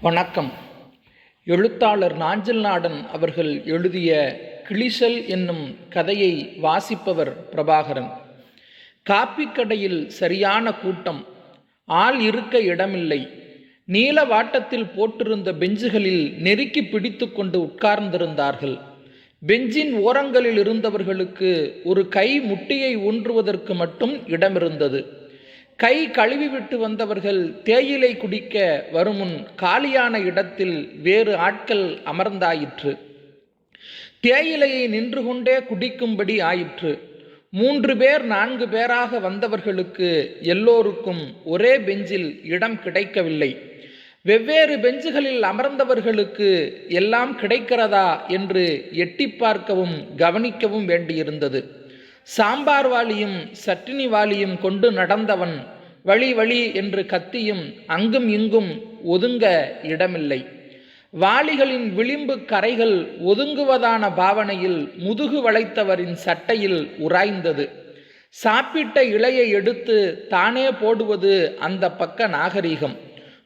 வணக்கம். எழுத்தாளர் நாஞ்சில் நாடன் அவர்கள் எழுதிய கிளிசல் என்னும் கதையை வாசிப்பவர் பிரபாகரன். காப்பிக்கடையில் சரியான கூட்டம் ஆள் இருக்க இடமில்லை. நீல வாட்டத்தில் போட்டிருந்த பெஞ்சுகளில் நெருக்கி பிடித்து கொண்டு உட்கார்ந்திருந்தார்கள். பெஞ்சின் ஓரங்களில் இருந்தவர்களுக்கு ஒரு கை முட்டியை ஊன்றுவதற்கு மட்டும் இடமிருந்தது. கை கழுவிவிட்டு வந்தவர்கள் தேயிலை குடிக்க வருமுன் காலியான இடத்தில் வேறு ஆட்கள் அமர்ந்தாயிற்று. தேயிலையை நின்று கொண்டே குடிக்கும்படி ஆயிற்று. மூன்று பேர் நான்கு பேராக வந்தவர்களுக்கு எல்லோருக்கும் ஒரே பெஞ்சில் இடம் கிடைக்கவில்லை. வெவ்வேறு பெஞ்சுகளில் அமர்ந்தவர்களுக்கு எல்லாம் கிடைக்கிறதா என்று எட்டி பார்க்கவும் கவனிக்கவும் வேண்டியிருந்தது. சாம்பார் வாளியும் சட்டினி வாளியும் கொண்டு நடந்தவன் வழி வழி என்று கத்தியும் அங்கும் இங்கும் ஒதுங்க இடமில்லை. வாளிகளின் விளிம்பு கரைகள் ஒதுங்குவதான பாவனையில் முதுகு வளைத்தவரின் சட்டையில் உராய்ந்தது. சாப்பிட்ட இலையை எடுத்து தானே போடுவது அந்த பக்க நாகரீகம்.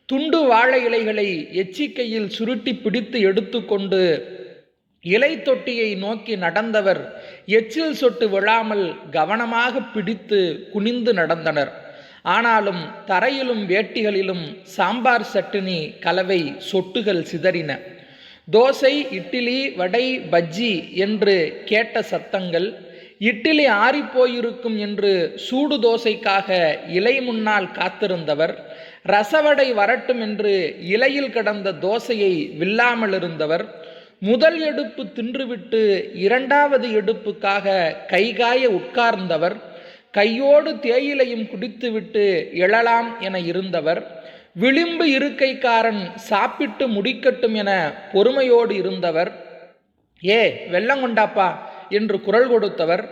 துண்டு வாழை இலைகளை எச்சிக்கையில் சுருட்டி பிடித்து எடுத்துக்கொண்டு இலை தொட்டியை நோக்கி நடந்தவர் எச்சில் சொட்டு விழாமல் கவனமாக பிடித்து குனிந்து நடந்தனர். ஆனாலும் தரையிலும் வேட்டிகளிலும் சாம்பார் சட்டினி கலவை சொட்டுகள் சிதறின. தோசை இட்லி வடை பஜ்ஜி என்று கேட்ட சத்தங்கள் இட்லி ஆறிப்போயிருக்கும் என்று சூடு தோசைக்காக இலை முன்னால் காத்திருந்தவர் ரசவடை வரட்டும் என்று இலையில் கடந்த தோசையை வில்லாமல் இருந்தவர் முதல் எடுப்பு தின்றுவிட்டு இரண்டாவது எடுப்புக்காக கைகாய உட்கார்ந்தவர் கையோடு தேயிலையும் குடித்துவிட்டு எழலாம் என இருந்தவர் விளிம்பு இருக்கைக்காரன் சாப்பிட்டு முடிக்கட்டும் என பொறுமையோடு இருந்தவர் ஏ வெள்ளங்கொண்டாப்பா என்று குரல் கொடுத்தவர்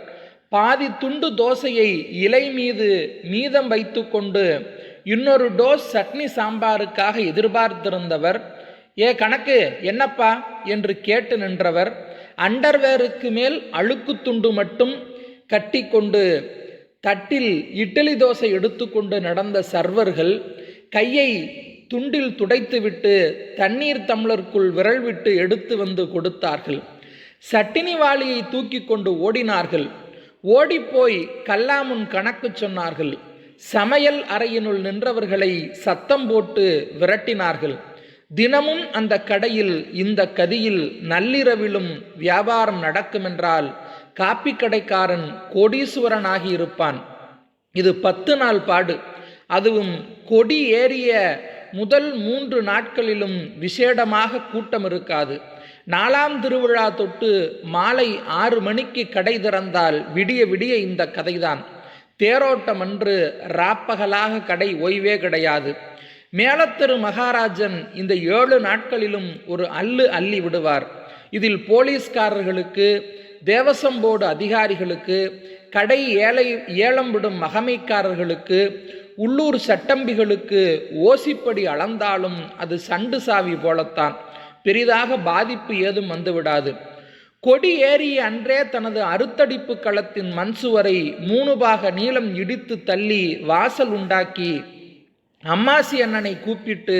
பாதி துண்டு தோசையை இலை மீது மீதம் வைத்துக்கொண்டு இன்னொரு டோஸ் சட்னி சாம்பாருக்காக எதிர்பார்த்திருந்தவர் ஏ கணக்கு என்னப்பா? என்று கேட்டு நின்றவர் அண்டர்வேருக்கு மேல் அழுக்கு துண்டு மட்டும் கட்டிக்கொண்டு தட்டில் இட்லி தோசை எடுத்துக்கொண்டு நடந்த சர்வர்கள் கையை துண்டில் துடைத்துவிட்டு தண்ணீர் தம்ளருக்குள் விரல் விட்டு எடுத்து வந்து கொடுத்தார்கள். சட்டினி வாளியை தூக்கி கொண்டு ஓடினார்கள். ஓடிப்போய் கல்லாமுன் கணக்கு சொன்னார்கள். சமையல் அறையினுள் நின்றவர்களை சத்தம் போட்டு விரட்டினார்கள். தினமும் அந்த கடையில் இந்த கதியில் நள்ளிரவிலும் வியாபாரம் நடக்குமென்றால் காப்பி கடைக்காரன் கோடீஸ்வரனாகி இருப்பான். இது பத்து நாள் பாடு. அதுவும் கொடி ஏறிய முதல் மூன்று நாட்களிலும் விசேடமாக கூட்டம் இருக்காது. நாலாம் திருவிழா தொட்டு மாலை ஆறு மணிக்கு கடை திறந்தால் விடிய விடிய இந்த கதைதான். தேரோட்டம் அன்று ராப்பகலாக கடை ஓய்வே கிடையாது. மேலத்தெரு மகாராஜன் இந்த ஏழு நாட்களிலும் ஒரு அல்லு அள்ளி விடுவார். இதில் போலீஸ்காரர்களுக்கு தேவசம் போர்டு அதிகாரிகளுக்கு கடை ஏழை ஏலம் விடும் மகமைக்காரர்களுக்கு உள்ளூர் சட்டம்பிகளுக்கு ஓசிப்படி அளந்தாலும் அது சண்டு சாவி போலத்தான். பெரிதாக பாதிப்பு ஏதும் வந்துவிடாது. கொடி ஏறிய அன்றே தனது அறுத்தடிப்பு களத்தின் மண் சுவரை மூணு பாக நீளம் இடித்து தள்ளி வாசல் உண்டாக்கி அம்மாசி அண்ணனை கூப்பிட்டு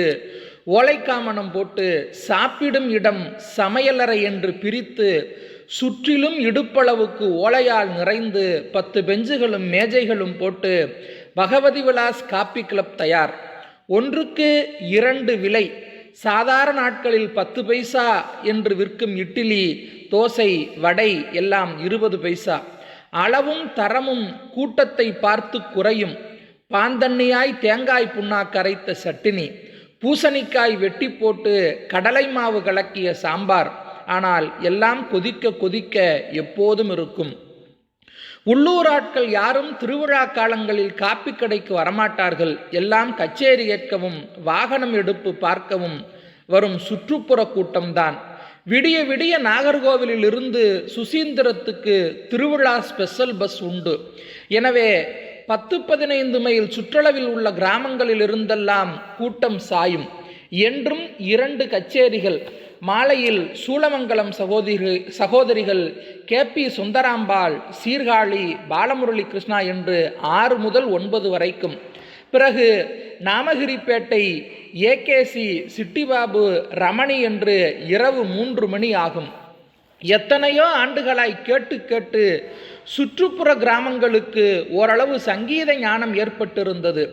ஓலைக்காமணம் போட்டு சாப்பிடும் இடம் சமையலறை என்று பிரித்து சுற்றிலும் இடுப்பளவுக்கு ஓலையால் நிறைந்து பத்து பெஞ்சுகளும் மேஜைகளும் போட்டு பகவதி விலாஸ் காப்பி கிளப் தயார். ஒன்றுக்கு இரண்டு விலை. சாதாரண நாட்களில் பத்து பைசா என்று விற்கும் இட்லி தோசை வடை எல்லாம் இருபது பைசா. அளவும் தரமும் கூட்டத்தை பார்த்து குறையும். பாந்தண்ணியாய் தேங்காய் புண்ணாக்கு அரைத்த சட்டினி பூசணிக்காய் வெட்டி போட்டு கடலை மாவு கலக்கிய சாம்பார். ஆனால் எல்லாம் கொதிக்க கொதிக்க எப்போதும் இருக்கும். உள்ளூர் ஆட்கள் யாரும் திருவிழா காலங்களில் காப்பி கடைக்கு வரமாட்டார்கள். எல்லாம் கச்சேரி ஏற்கவும் வாகனம் எடுப்பு பார்க்கவும் வரும் சுற்றுப்புற கூட்டம்தான். விடிய விடிய நாகர்கோவிலில் இருந்து சுசீந்திரத்துக்கு திருவிழா ஸ்பெஷல் பஸ் உண்டு. எனவே பத்து பதினைந்து மைல் சுற்றளவில் உள்ள கிராமங்களில் இருந்தெல்லாம் கூட்டம் சாயும். என்றும் இரண்டு கச்சேரிகள் மாலையில் சூளமங்கலம் சகோதரி சகோதரிகள் கே. பி. சுந்தராம்பாள் சீர்காழி பாலமுரளி கிருஷ்ணா என்று ஆறு முதல் ஒன்பது வரைக்கும். பிறகு நாமகிரிப்பேட்டை ஏகேசி சிட்டிபாபு ரமணி என்று இரவு மூன்று மணி ஆகும். எத்தனையோ ஆண்டுகளாய் கேட்டு கேட்டு சுற்றுப்புற கிராமங்களுக்கு ஓரளவு சங்கீத ஞானம் ஏற்பட்டிருந்தது.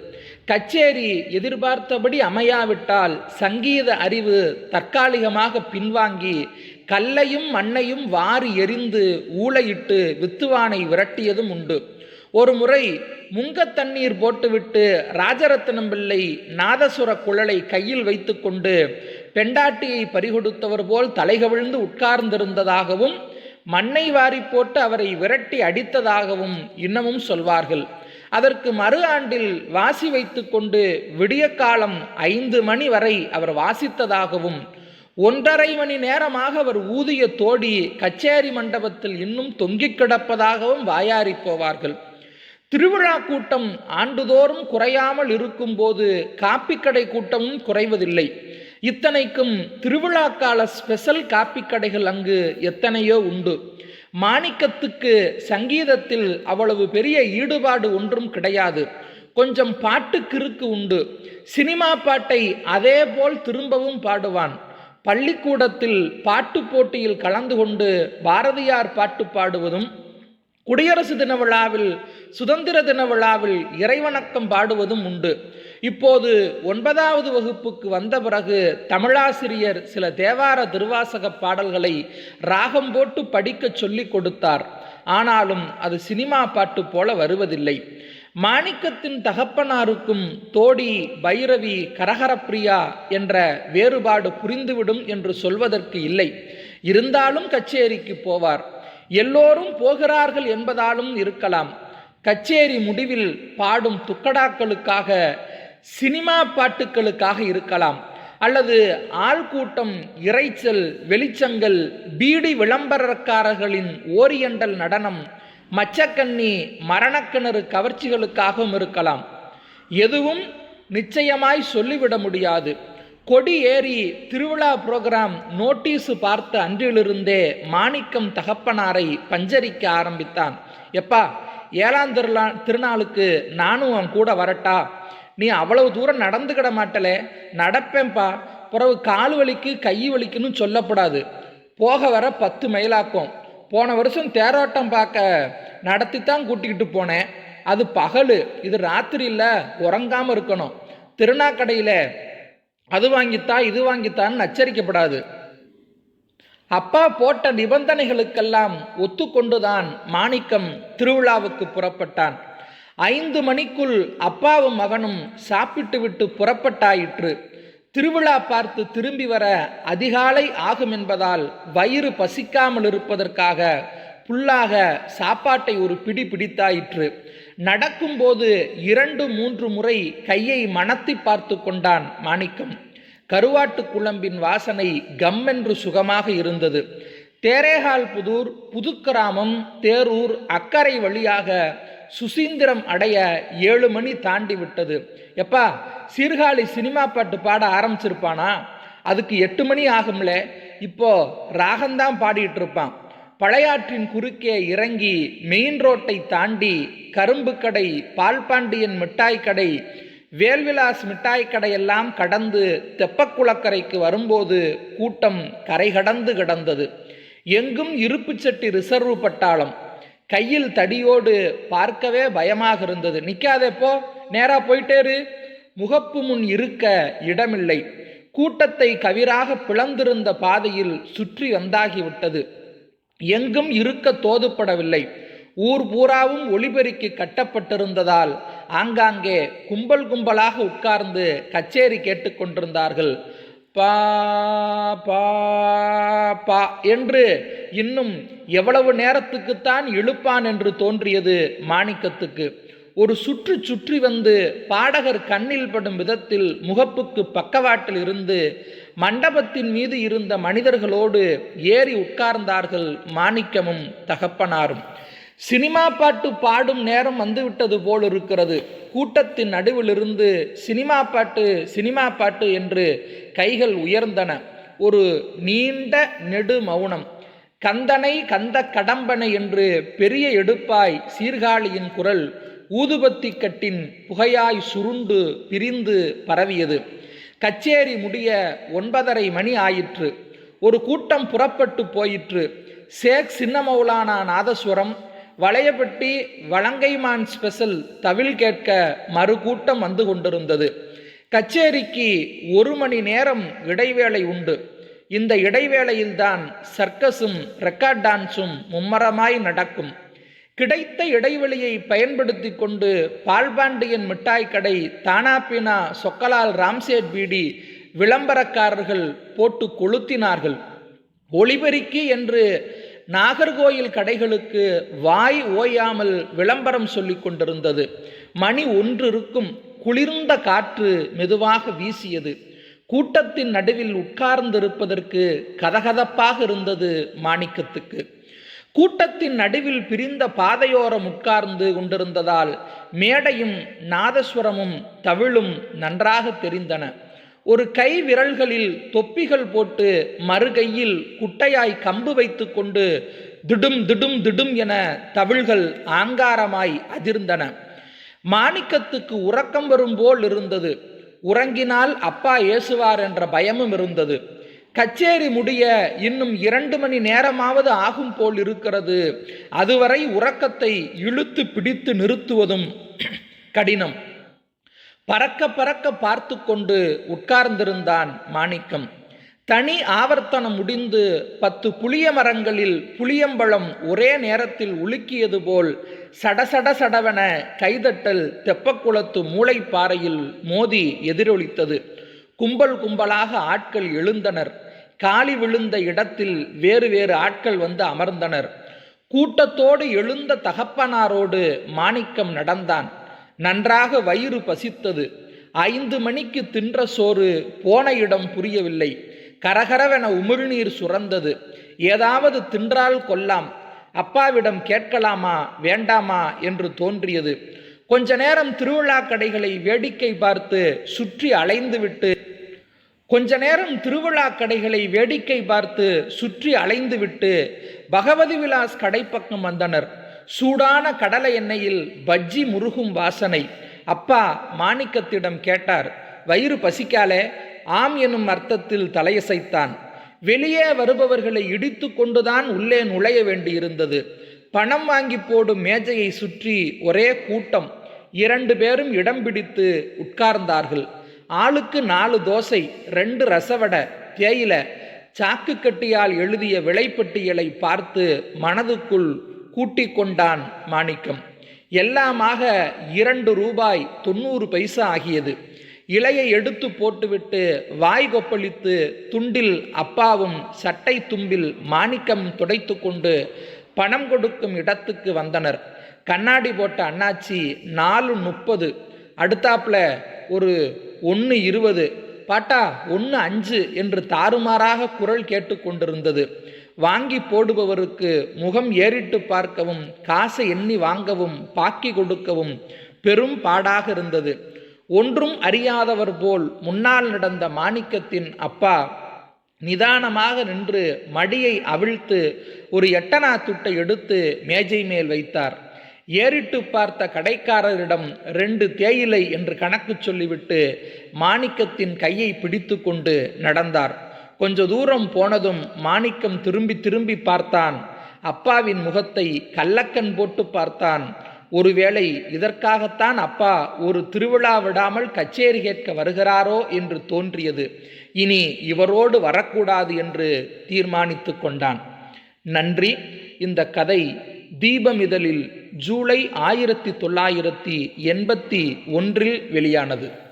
கச்சேரி எதிர்பார்த்தபடி அமையாவிட்டால் சங்கீத அறிவு தற்காலிகமாக பின்வாங்கி கல்லையும் மண்ணையும் வாரி எரிந்து ஊளையிட்டு வித்துவானை விரட்டியதும் உண்டு. ஒரு முறை முங்க தண்ணீர் போட்டுவிட்டு ராஜரத்னம் பிள்ளை நாதசுர குழலை கையில் வைத்துக்கொண்டு பெண்டாட்டியை பறிகொடுத்தவர் போல் தலைகவிழ்ந்து உட்கார்ந்திருந்ததாகவும் மண்ணை வாரி போட்டு அவரை விரட்டி அடித்ததாகவும் இன்னமும் சொல்வார்கள். அதற்கு மறு ஆண்டில் வாசி வைத்துக்கொண்டு விடிய காலம் ஐந்து மணி வரை அவர் வாசித்ததாகவும் ஒன்றரை மணி நேரமாக அவர் ஊதிய தோடி கச்சேரி மண்டபத்தில் இன்னும் தொங்கிக் கிடப்பதாகவும் வாயாரி போவார்கள். திருவிழா கூட்டம் ஆண்டுதோறும் குறையாமல் இருக்கும்போது காப்பிக்கடை கூட்டமும் குறைவதில்லை. இத்தனைக்கும் திருவிழா கால ஸ்பெஷல் காப்பிக்கடைகள் அங்கு எத்தனையோ உண்டு. மாணிக்கத்துக்கு சங்கீதத்தில் அவ்வளவு பெரிய ஈடுபாடு ஒன்றும் கிடையாது. கொஞ்சம் பாட்டு கிறுக்கு உண்டு. சினிமா பாட்டை அதே போல் திரும்பவும் பாடுவான். பள்ளிக்கூடத்தில் பாட்டு போட்டியில் கலந்து கொண்டு பாரதியார் பாட்டு பாடுவதும் குடியரசு தின விழாவில் சுதந்திர தின விழாவில் இறைவணக்கம் பாடுவதும் உண்டு. இப்போது ஒன்பதாவது வகுப்புக்கு வந்த பிறகு தமிழாசிரியர் சில தேவார திருவாசக பாடல்களை ராகம் போட்டு படிக்கச் சொல்லிக் கொடுத்தார். ஆனாலும் அது சினிமா பாட்டு போல வருவதில்லை. மாணிக்கத்தின் தகப்பனாருக்கும் தோடி பைரவி கரகரப்பிரியா என்ற வேறுபாடு புரிந்துவிடும் என்று சொல்வதற்கு இல்லை. இருந்தாலும் கச்சேரிக்கு போவார். எல்லோரும் போகிறார்கள் என்பதாலும் இருக்கலாம். கச்சேரி முடிவில் பாடும் துக்கடாக்களுக்காக சினிமா பாட்டுக்களுக்காக இருக்கலாம். அல்லது ஆள்கூட்டம் இறைச்சல் வெளிச்சங்கள் பீடி விளம்பரக்காரர்களின் ஓரியண்டல் நடனம் மச்சக்கண்ணி மரணக்கிணறு கவர்ச்சிகளுக்காகவும் இருக்கலாம். எதுவும் நிச்சயமாய் சொல்லிவிட முடியாது. கொடி ஏறி திருவிழா புரோகிராம் நோட்டீஸு பார்த்த அன்றிலிருந்தே மாணிக்கம் தகப்பனாரை பஞ்சரிக்க ஆரம்பித்தான். எப்பா ஏழாம் திருநா திருநாளுக்கு நானும் அவன் கூட வரட்டா? நீ அவ்வளவு தூரம் நடந்துக்கிட மாட்டலே. நடப்பேன்பா. பிறகு கால் வலிக்கு கை வலிக்குன்னு சொல்லப்படாது. போக வர பத்து மைலாக்கும். போன வருஷம் தேரோட்டம் பார்க்க நடத்தித்தான் கூட்டிக்கிட்டு போனேன். அது பகல். இது ராத்திரி இல்லை. உறங்காமல் இருக்கணும். திருநாக்கடையில் அது வாங்கித்தா இது வாங்கித்தான்னு நச்சரிக்கப்படாது அப்பா போட்ட நிபந்தனைகளுக்கெல்லாம் ஒத்துக்கொண்டுதான் மாணிக்கம் திருவிழாவுக்கு புறப்பட்டான். ஐந்து மணிக்குள் அப்பாவும் மகனும் சாப்பிட்டு விட்டு புறப்பட்டாயிற்று. திருவிழா பார்த்து திரும்பி வர அதிகாலை ஆகும் என்பதால் வயிறு பசிக்காமல் இருப்பதற்காக புல்லாக சாப்பாட்டை ஒரு பிடி பிடித்தாயிற்று. நடக்கும்போது இரண்டு மூன்று முறை கையை மணத்தி பார்த்து கொண்டான் மாணிக்கம். கருவாட்டு குழம்பின் வாசனை கம்மென்று சுகமாக இருந்தது. தேரேகால் புதூர் புதுக்கிராமம் தேரூர் அக்கரை வழியாக சுசீந்திரம் அடைய ஏழு மணி தாண்டி விட்டது. எப்பா சீர்காழி சினிமா பாட்டு பாட ஆரம்பிச்சிருப்பானா? அதுக்கு எட்டு மணி ஆகும்ல. இப்போ ராகந்தான் பாடிட்டு இருப்பான். பழையாற்றின் குறுக்கே இறங்கி மெயின் ரோட்டை தாண்டி கரும்பு கடை பால்பாண்டியன் மிட்டாய் கடை வேல்விலாஸ் மிட்டாய் கடையெல்லாம் கடந்து தெப்பக்குளக்கரைக்கு வரும்போது கூட்டம் கரை கடந்து கிடந்தது. எங்கும் இருப்புச்சட்டி ரிசர்வு ரிசர்வ் பட்டாளம். கையில் தடியோடு பார்க்கவே பயமாக இருந்தது. நிற்காதேப்போ நேராக போயிட்டேரு முகப்பு முன் இருக்க இடமில்லை. கூட்டத்தை கவிராக பிளந்திருந்த பாதையில் சுற்றி வந்தாகிவிட்டது எங்கும் இருக்க தோதுப்படவில்லை. ஊர் பூராவும் ஒளிபெருக்கி கட்டப்பட்டிருந்ததால் ஆங்காங்கே கும்பல் கும்பலாக உட்கார்ந்து கச்சேரி கேட்டுக்கொண்டிருந்தார்கள். பா பா பா என்று இன்னும் எவ்வளவு நேரத்துக்குத்தான் இழுப்பான் என்று தோன்றியது மாணிக்கத்துக்கு. ஒரு சுற்று சுற்றி வந்து பாடகர் கண்ணில் படும் விதத்தில் முகப்புக்கு பக்கவாட்டில் இருந்து மண்டபத்தின் மீது இருந்த மனிதர்களோடு ஏறி உட்கார்ந்தார்கள் மாணிக்கமும் தகப்பனாரும். சினிமா பாட்டு பாடும் நேரம் வந்துவிட்டது போல் இருக்கிறது. கூட்டத்தின் நடுவிலிருந்து சினிமா பாட்டு சினிமா பாட்டு என்று கைகள் உயர்ந்தன. ஒரு நீண்ட நெடு மௌனம். கந்தனை கந்த கடம்பனை என்று பெரிய எடுப்பாய் சீர்காழியின் குரல் ஊதுபத்தி கட்டின் புகையாய் சுருண்டு பிரிந்து பரவியது. கச்சேரி முடிய ஒன்பதரை மணி ஆயிற்று. ஒரு கூட்டம் புறப்பட்டு போயிற்று. சேக் சின்னமௌலானா நாதஸ்வரம் வளையப்பட்டி வலங்கைமான் ஸ்பெஷல் தவில் கேட்க மறு கூட்டம் வந்து கொண்டிருந்தது. கச்சேரிக்கு ஒரு மணி நேரம் இடைவேளை உண்டு. இந்த இடைவேளையில்தான் சர்க்கஸும் ரெக்கார்ட் டான்ஸும் மும்மரமாய் நடக்கும். கிடைத்த இடைவெளியை பயன்படுத்தி கொண்டு பால்பாண்டியன் மிட்டாய் கடை தானாப்பினா சொக்கலால் ராம்சேட் பீடி விளம்பரக்காரர்கள் போட்டு கொளுத்தினார்கள். ஒளிபெருக்கி என்று நாகர்கோயில் கடைகளுக்கு வாய் ஓயாமல் விளம்பரம் சொல்லி கொண்டிருந்தது. மணி ஒன்றிருக்கும் குளிர்ந்த காற்று மெதுவாக வீசியது. கூட்டத்தின் நடுவில் உட்கார்ந்திருப்பதற்கு கதகதப்பாக இருந்தது மாணிக்கத்துக்கு. கூட்டத்தின் நடுவில் பிரிந்த பாதையோரம் உட்கார்ந்து கொண்டிருந்ததால் மேடையும் நாதஸ்வரமும் தவிழும் நன்றாக தெரிந்தன. ஒரு கை விரல்களில் தொப்பிகள் போட்டு மறுகையில் குட்டையாய் கம்பு வைத்து கொண்டு திடும் திடும் திடும் என தவிழ்கள் ஆங்காரமாய் அதிர்ந்தன. மாணிக்கத்துக்கு உறக்கம் வரும் போல் இருந்தது. உறங்கினால் அப்பா ஏசுவார் என்ற பயமும் இருந்தது. கச்சேரி முடிய இன்னும் இரண்டு மணி நேரமாவது ஆகும் போல் இருக்கிறது. அதுவரை உறக்கத்தை இழுத்து பிடித்து நிறுத்துவதும் கடினம். பறக்க பறக்க பார்த்து கொண்டு உட்கார்ந்திருந்தான் மாணிக்கம். தனி ஆவர்த்தனம் முடிந்து பத்து புளிய மரங்களில் புளியம்பழம் ஒரே நேரத்தில் உலுக்கியது போல் சடசட சடவென கைதட்டல் தெப்பக்குளத்து மூளைப்பாறையில் மோதி எதிரொலித்தது. கும்பல் கும்பலாக ஆட்கள் எழுந்தனர். காலி விழுந்த இடத்தில் வேறு வேறு ஆட்கள் வந்து அமர்ந்தனர். கூட்டத்தோடு எழுந்த தகப்பனாரோடு மாணிக்கம் நடந்தான். நன்றாக வயிறு பசித்தது. ஐந்து மணிக்கு தின்ற சோறு போன இடம் புரியவில்லை. கரகரவென உமிழ்நீர் சுரந்தது. ஏதாவது தின்றால் கொல்லாம். அப்பாவிடம் கேட்கலாமா வேண்டாமா என்று தோன்றியது. கொஞ்ச நேரம் திருவிழா கடைகளை வேடிக்கை பார்த்து சுற்றி அலைந்துவிட்டு கொஞ்ச நேரம் திருவிழா கடைகளை வேடிக்கை பார்த்து சுற்றி அலைந்துவிட்டு பகவதி விலாஸ் கடைப்பக்கம் வந்தனர். சூடான கடலை எண்ணெயில் பஜ்ஜி முருகும் வாசனை. அப்பா மாணிக்கத்திடம் கேட்டார் வயிறு பசிக்காலே ஆம் எனும் அர்த்தத்தில் தலையசைத்தான். வெளியே வருபவர்களை இடித்து கொண்டுதான் உள்ளே நுழைய வேண்டியிருந்தது. பணம் வாங்கி போடும் மேஜையை சுற்றி ஒரே கூட்டம். இரண்டு பேரும் இடம் பிடித்து உட்கார்ந்தார்கள். ஆளுக்கு நாலு தோசை ரெண்டு ரசவடை தேயில. சாக்கு கட்டியால் எழுதிய விலைப்பட்டியலை பார்த்து மனதுக்குள் கூட்டிக் கொண்டான் மாணிக்கம். எல்லாமாக இரண்டு ரூபாய் தொண்ணூறு பைசா ஆகியது. இலையை எடுத்து போட்டுவிட்டு வாய் கொப்பளித்து துண்டில் அப்பாவும் சட்டை தும்பில் மாணிக்கம் துடைத்து கொண்டு பணம் கொடுக்கும் இடத்துக்கு வந்தனர். கண்ணாடி போட்ட அண்ணாச்சி நாலு முப்பது அடுத்தாப்புல ஒரு ஒன்று இருபது பாட்டா ஒன்று அஞ்சு என்று தாறுமாறாக குரல் கேட்டு கொண்டிருந்தது. வாங்கி போடுபவருக்கு முகம் ஏறிட்டு பார்க்கவும் காசை எண்ணி வாங்கவும் பாக்கி கொடுக்கவும் பெரும் பாடாக இருந்தது. ஒன்றும் அறியாதவர் போல் முன்னால் நடந்த மாணிக்கத்தின் அப்பா நிதானமாக நின்று மடியை அவிழ்த்து ஒரு எட்டனா துட்டை எடுத்து மேஜை மேல் வைத்தார். ஏறிட்டு பார்த்த கடைக்காரரிடம் ரெண்டு தேயிலை என்று கணக்கு சொல்லிவிட்டு மாணிக்கத்தின் கையை பிடித்து கொண்டு நடந்தார். கொஞ்ச தூரம் போனதும் மாணிக்கம் திரும்பி திரும்பி பார்த்தான். அப்பாவின் முகத்தை கள்ளக்கண் போட்டு பார்த்தான். ஒருவேளை இதற்காகத்தான் அப்பா ஒரு திருவிழா விடாமல் கச்சேரி கேட்க வருகிறாரோ என்று தோன்றியது. இனி இவரோடு வரக்கூடாது என்று தீர்மானித்து கொண்டான். நன்றி. இந்த கதை தீபம் இதழில் ஜூலை ஆயிரத்தி தொள்ளாயிரத்தி எண்பத்தி ஒன்றில் வெளியானது.